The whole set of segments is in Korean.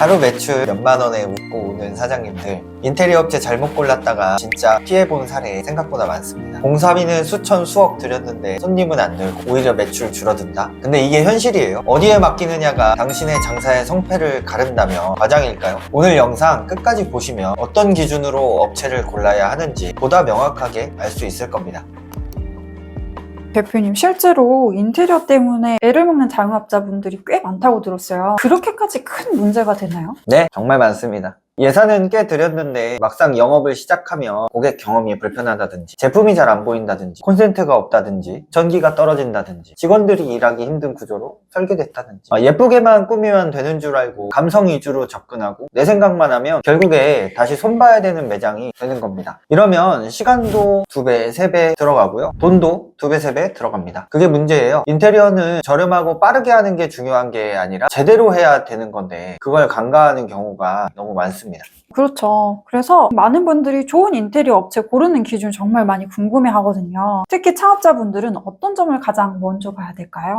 하루 매출 몇만 원에 웃고 오는 사장님들. 인테리어 업체 잘못 골랐다가 진짜 피해본 사례 생각보다 많습니다. 공사비는 수천 수억 들였는데 손님은 안 늘고 오히려 매출 줄어든다? 근데 이게 현실이에요. 어디에 맡기느냐가 당신의 장사의 성패를 가른다면 과장일까요? 오늘 영상 끝까지 보시면 어떤 기준으로 업체를 골라야 하는지 보다 명확하게 알 수 있을 겁니다 대표님, 실제로 인테리어 때문에 애를 먹는 자영업자분들이 꽤 많다고 들었어요. 그렇게까지 큰 문제가 되나요? 네, 정말 많습니다. 예산은 꽤 들였는데 막상 영업을 시작하면 고객 경험이 불편하다든지 제품이 잘 안 보인다든지 콘센트가 없다든지 전기가 떨어진다든지 직원들이 일하기 힘든 구조로 설계됐다든지 아, 예쁘게만 꾸미면 되는 줄 알고 감성 위주로 접근하고 내 생각만 하면 결국에 다시 손봐야 되는 매장이 되는 겁니다. 이러면 시간도 두 배, 세 배 들어가고요. 돈도 두 배, 세 배 들어갑니다. 그게 문제예요. 인테리어는 저렴하고 빠르게 하는 게 중요한 게 아니라 제대로 해야 되는 건데 그걸 간과하는 경우가 너무 많습니다. 그렇죠. 그래서 많은 분들이 좋은 인테리어 업체 고르는 기준 정말 많이 궁금해 하거든요. 특히 창업자분들은 어떤 점을 가장 먼저 봐야 될까요?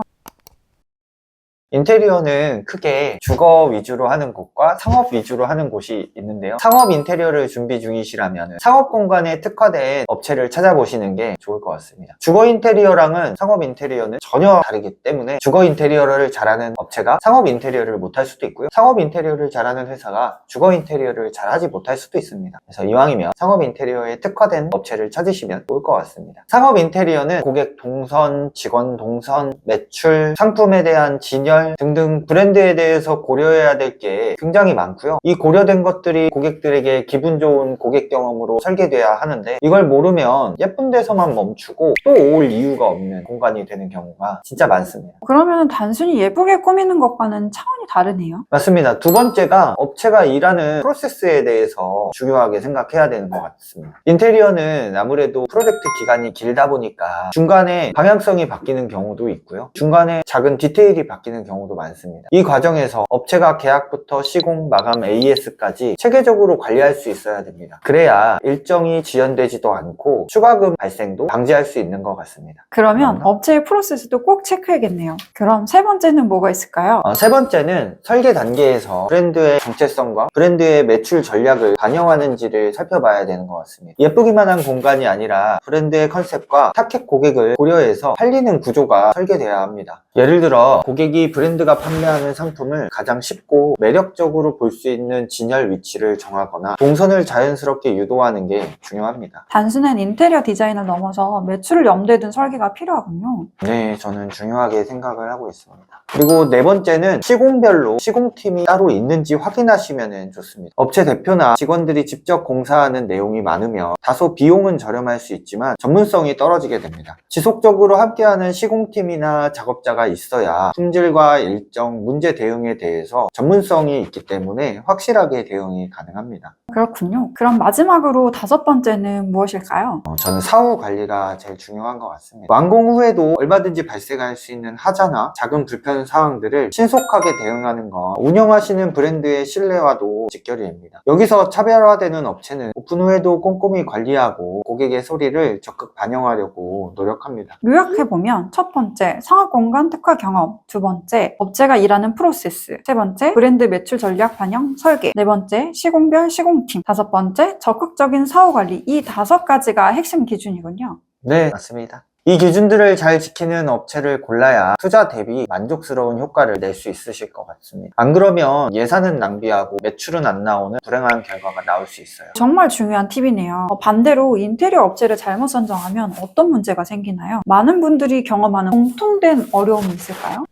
인테리어는 크게 주거 위주로 하는 곳과 상업 위주로 하는 곳이 있는데요. 상업 인테리어를 준비 중이시라면 상업 공간에 특화된 업체를 찾아보시는 게 좋을 것 같습니다. 주거 인테리어랑은 상업 인테리어는 전혀 다르기 때문에 주거 인테리어를 잘하는 업체가 상업 인테리어를 못할 수도 있고요. 상업 인테리어를 잘하는 회사가 주거 인테리어를 잘하지 못할 수도 있습니다. 그래서 이왕이면 상업 인테리어에 특화된 업체를 찾으시면 좋을 것 같습니다. 상업 인테리어는 고객 동선, 직원 동선, 매출, 상품에 대한 진열 등등 브랜드에 대해서 고려해야 될 게 굉장히 많고요. 이 고려된 것들이 고객들에게 기분 좋은 고객 경험으로 설계돼야 하는데 이걸 모르면 예쁜 데서만 멈추고 또 올 이유가 없는 공간이 되는 경우가 진짜 많습니다. 그러면 단순히 예쁘게 꾸미는 것과는 차원이 다르네요. 맞습니다. 두 번째가 업체가 일하는 프로세스에 대해서 중요하게 생각해야 되는 것 같습니다. 인테리어는 아무래도 프로젝트 기간이 길다 보니까 중간에 방향성이 바뀌는 경우도 있고요. 중간에 작은 디테일이 바뀌는 경우도 많습니다. 이 과정에서 업체가 계약부터 시공, 마감, AS까지 체계적으로 관리할 수 있어야 됩니다. 그래야 일정이 지연되지도 않고 추가금 발생도 방지할 수 있는 것 같습니다. 그러면 맞나? 업체의 프로세스도 꼭 체크해야겠네요. 그럼 세 번째는 뭐가 있을까요? 어, 세 번째는 설계 단계에서 브랜드의 정체성과 브랜드의 매출 전략을 반영하는지를 살펴봐야 되는 것 같습니다. 예쁘기만 한 공간이 아니라 브랜드의 컨셉과 타켓 고객을 고려해서 팔리는 구조가 설계돼야 합니다. 예를 들어 고객이 브랜드가 판매하는 상품을 가장 쉽고 매력적으로 볼 수 있는 진열 위치를 정하거나 동선을 자연스럽게 유도하는 게 중요합니다. 단순한 인테리어 디자인을 넘어서 매출을 염두에 둔 설계가 필요하군요. 네, 저는 중요하게 생각을 하고 있습니다. 그리고 네 번째는 시공별로 시공팀이 따로 있는지 확인하시면 좋습니다. 업체 대표나 직원들이 직접 공사하는 내용이 많으면 다소 비용은 저렴할 수 있지만 전문성이 떨어지게 됩니다. 지속적으로 함께하는 시공팀이나 작업자가 있어야 품질과 일정, 문제 대응에 대해서 전문성이 있기 때문에 확실하게 대응이 가능합니다. 그렇군요. 그럼 마지막으로 다섯 번째는 무엇일까요? 어, 저는 사후 관리가 제일 중요한 것 같습니다. 완공 후에도 얼마든지 발생할 수 있는 하자나 작은 불편 사항들을 신속하게 대응하는 건 운영하시는 브랜드의 신뢰와도 직결입니다. 여기서 차별화되는 업체는 오픈 후에도 꼼꼼히 관리하고 고객의 소리를 적극 반영하려고 노력합니다. 요약해보면 첫 번째, 상업 공간 특화 경험. 두 번째, 업체가 일하는 프로세스. 세 번째, 브랜드 매출 전략 반영 설계. 네 번째, 시공별 시공팀. 다섯 번째, 적극적인 사후 관리. 이 다섯 가지가 핵심 기준이군요. 네, 맞습니다. 이 기준들을 잘 지키는 업체를 골라야 투자 대비 만족스러운 효과를 낼 수 있으실 것 같습니다. 안 그러면 예산은 낭비하고 매출은 안 나오는 불행한 결과가 나올 수 있어요. 정말 중요한 팁이네요. 어, 반대로 인테리어 업체를 잘못 선정하면 어떤 문제가 생기나요? 많은 분들이 경험하는 공통된 어려움이 있을까요?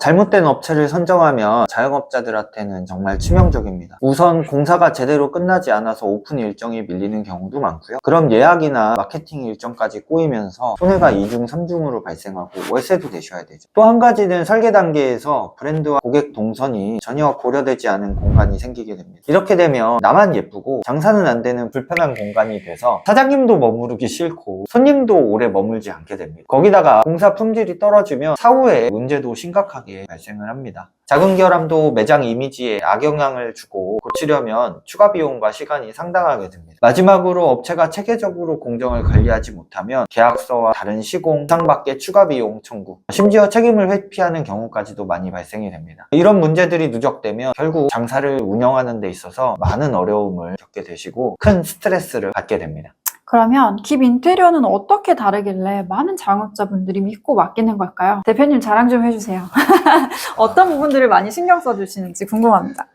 잘못된 업체를 선정하면 자영업자들한테는 정말 치명적입니다. 우선 공사가 제대로 끝나지 않아서 오픈 일정이 밀리는 경우도 많고요. 그럼 예약이나 마케팅 일정까지 꼬이면서 손해가 2중, 3중으로 발생하고 월세도 내셔야 되죠. 또 한 가지는 설계 단계에서 브랜드와 고객 동선이 전혀 고려되지 않은 공간이 생기게 됩니다. 이렇게 되면 나만 예쁘고 장사는 안 되는 불편한 공간이 돼서 사장님도 머무르기 싫고 손님도 오래 머물지 않게 됩니다. 거기다가 공사 품질이 떨어지면 사후에 문제도 심각하게 다양하게 발생을 합니다. 작은 결함도 매장 이미지에 악영향을 주고 고치려면 추가 비용과 시간이 상당하게 듭니다. 마지막으로 업체가 체계적으로 공정을 관리하지 못하면 계약서와 다른 시공, 상밖의 추가 비용 청구, 심지어 책임을 회피하는 경우까지도 많이 발생이 됩니다. 이런 문제들이 누적되면 결국 장사를 운영하는 데 있어서 많은 어려움을 겪게 되시고 큰 스트레스를 받게 됩니다. 그러면 깁 인테리어는 어떻게 다르길래 많은 자영업자분들이 믿고 맡기는 걸까요? 대표님 자랑 좀 해주세요. 어떤 부분들을 많이 신경 써주시는지 궁금합니다.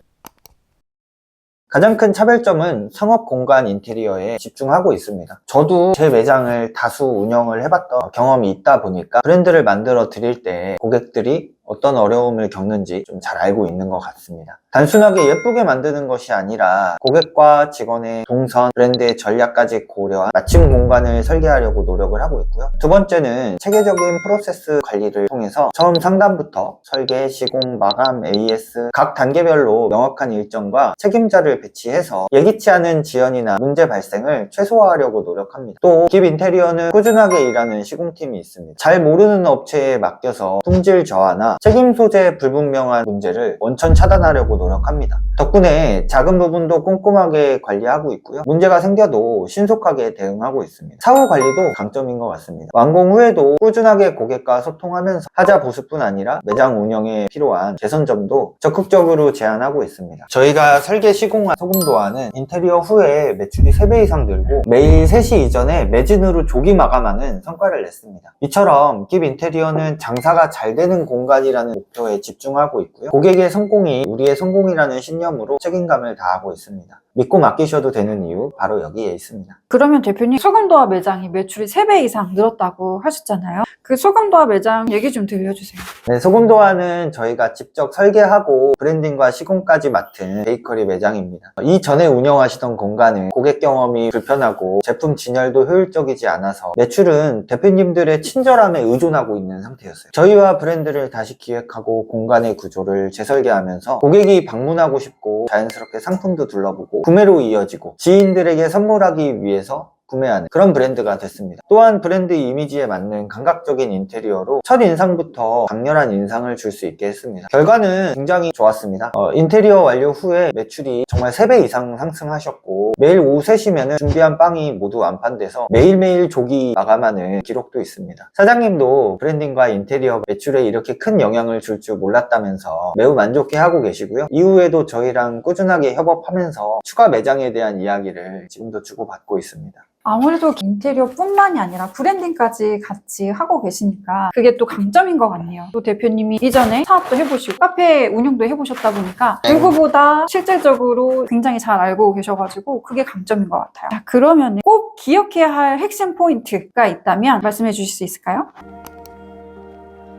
가장 큰 차별점은 상업 공간 인테리어에 집중하고 있습니다. 저도 제 매장을 다수 운영을 해봤던 경험이 있다 보니까 브랜드를 만들어 드릴 때 고객들이 어떤 어려움을 겪는지 좀 잘 알고 있는 것 같습니다. 단순하게 예쁘게 만드는 것이 아니라 고객과 직원의 동선, 브랜드의 전략까지 고려한 맞춤 공간을 설계하려고 노력을 하고 있고요. 두 번째는 체계적인 프로세스 관리를 통해서 처음 상담부터 설계, 시공, 마감, AS 각 단계별로 명확한 일정과 책임자를 배치해서 예기치 않은 지연이나 문제 발생을 최소화하려고 노력합니다. 또 깁 인테리어는 꾸준하게 일하는 시공팀이 있습니다. 잘 모르는 업체에 맡겨서 품질 저하나 책임 소재 불분명한 문제를 원천 차단하려고 노력합니다. 덕분에 작은 부분도 꼼꼼하게 관리하고 있고요. 문제가 생겨도 신속하게 대응하고 있습니다. 사후 관리도 강점인 것 같습니다. 완공 후에도 꾸준하게 고객과 소통하면서 하자 보수뿐 아니라 매장 운영에 필요한 개선점도 적극적으로 제안하고 있습니다. 저희가 설계 시공한 소금도화는 인테리어 후에 매출이 3배 이상 늘고 매일 3시 이전에 매진으로 조기 마감하는 성과를 냈습니다. 이처럼 깁 인테리어는 장사가 잘 되는 공간이 라는 목표에 집중하고 있고요. 고객의 성공이 우리의 성공이라는 신념으로 책임감을 다하고 있습니다. 믿고 맡기셔도 되는 이유 바로 여기에 있습니다. 그러면 대표님 소금도화 매장이 매출이 3배 이상 늘었다고 하셨잖아요. 그 소금도화 매장 얘기 좀 들려주세요. 네, 소금도화는 저희가 직접 설계하고 브랜딩과 시공까지 맡은 베이커리 매장입니다. 이전에 운영하시던 공간은 고객 경험이 불편하고 제품 진열도 효율적이지 않아서 매출은 대표님들의 친절함에 의존하고 있는 상태였어요. 저희와 브랜드를 다시 기획하고 공간의 구조를 재설계하면서 고객이 방문하고 싶고 자연스럽게 상품도 둘러보고 구매로 이어지고 지인들에게 선물하기 위해서 구매하는 그런 브랜드가 됐습니다. 또한 브랜드 이미지에 맞는 감각적인 인테리어로 첫 인상부터 강렬한 인상을 줄 수 있게 했습니다. 결과는 굉장히 좋았습니다. 어, 인테리어 완료 후에 매출이 정말 3배 이상 상승하셨고 매일 오후 3시면 준비한 빵이 모두 완판돼서 매일매일 조기 마감하는 기록도 있습니다. 사장님도 브랜딩과 인테리어 매출에 이렇게 큰 영향을 줄 줄 몰랐다면서 매우 만족해 하고 계시고요. 이후에도 저희랑 꾸준하게 협업하면서 추가 매장에 대한 이야기를 지금도 주고받고 있습니다. 아무래도 인테리어뿐만이 아니라 브랜딩까지 같이 하고 계시니까 그게 또 강점인 것 같네요. 또 대표님이 이전에 사업도 해보시고 카페 운영도 해보셨다 보니까 누구보다 실질적으로 굉장히 잘 알고 계셔가지고 그게 강점인 것 같아요. 자, 그러면 꼭 기억해야 할 핵심 포인트가 있다면 말씀해 주실 수 있을까요?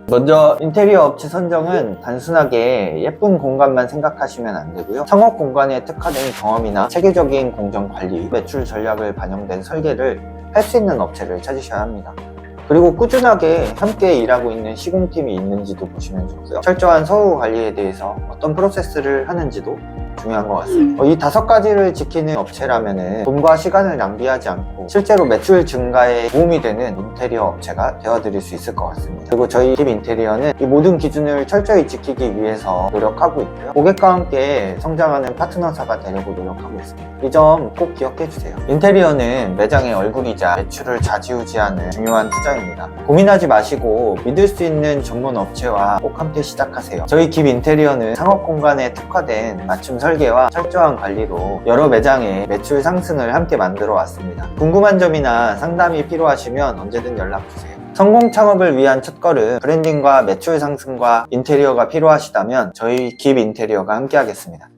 먼저 인테리어 업체 선정은 단순하게 예쁜 공간만 생각하시면 안 되고요. 상업 공간에 특화된 경험이나 체계적인 공정 관리, 매출 전략을 반영된 설계를 할 수 있는 업체를 찾으셔야 합니다. 그리고 꾸준하게 함께 일하고 있는 시공팀이 있는지도 보시면 좋고요. 철저한 서후 관리에 대해서 어떤 프로세스를 하는지도 중요한 것 같습니다. 어, 이 다섯 가지를 지키는 업체라면 돈과 시간을 낭비하지 않고 실제로 매출 증가에 도움이 되는 인테리어 업체가 되어드릴 수 있을 것 같습니다. 그리고 저희 팁 인테리어는 이 모든 기준을 철저히 지키기 위해서 노력하고 있고요. 고객과 함께 성장하는 파트너사가 되려고 노력하고 있습니다. 이 점 꼭 기억해 주세요. 인테리어는 매장의 얼굴이자 매출을 좌지우지하는 중요한 투자입니다. 고민하지 마시고 믿을 수 있는 전문 업체와 꼭 함께 시작하세요. 저희 깁 인테리어는 상업 공간에 특화된 맞춤 설계와 철저한 관리로 여러 매장의 매출 상승을 함께 만들어 왔습니다. 궁금한 점이나 상담이 필요하시면 언제든 연락 주세요. 성공 창업을 위한 첫걸음 브랜딩과 매출 상승과 인테리어가 필요하시다면 저희 깁 인테리어가 함께 하겠습니다.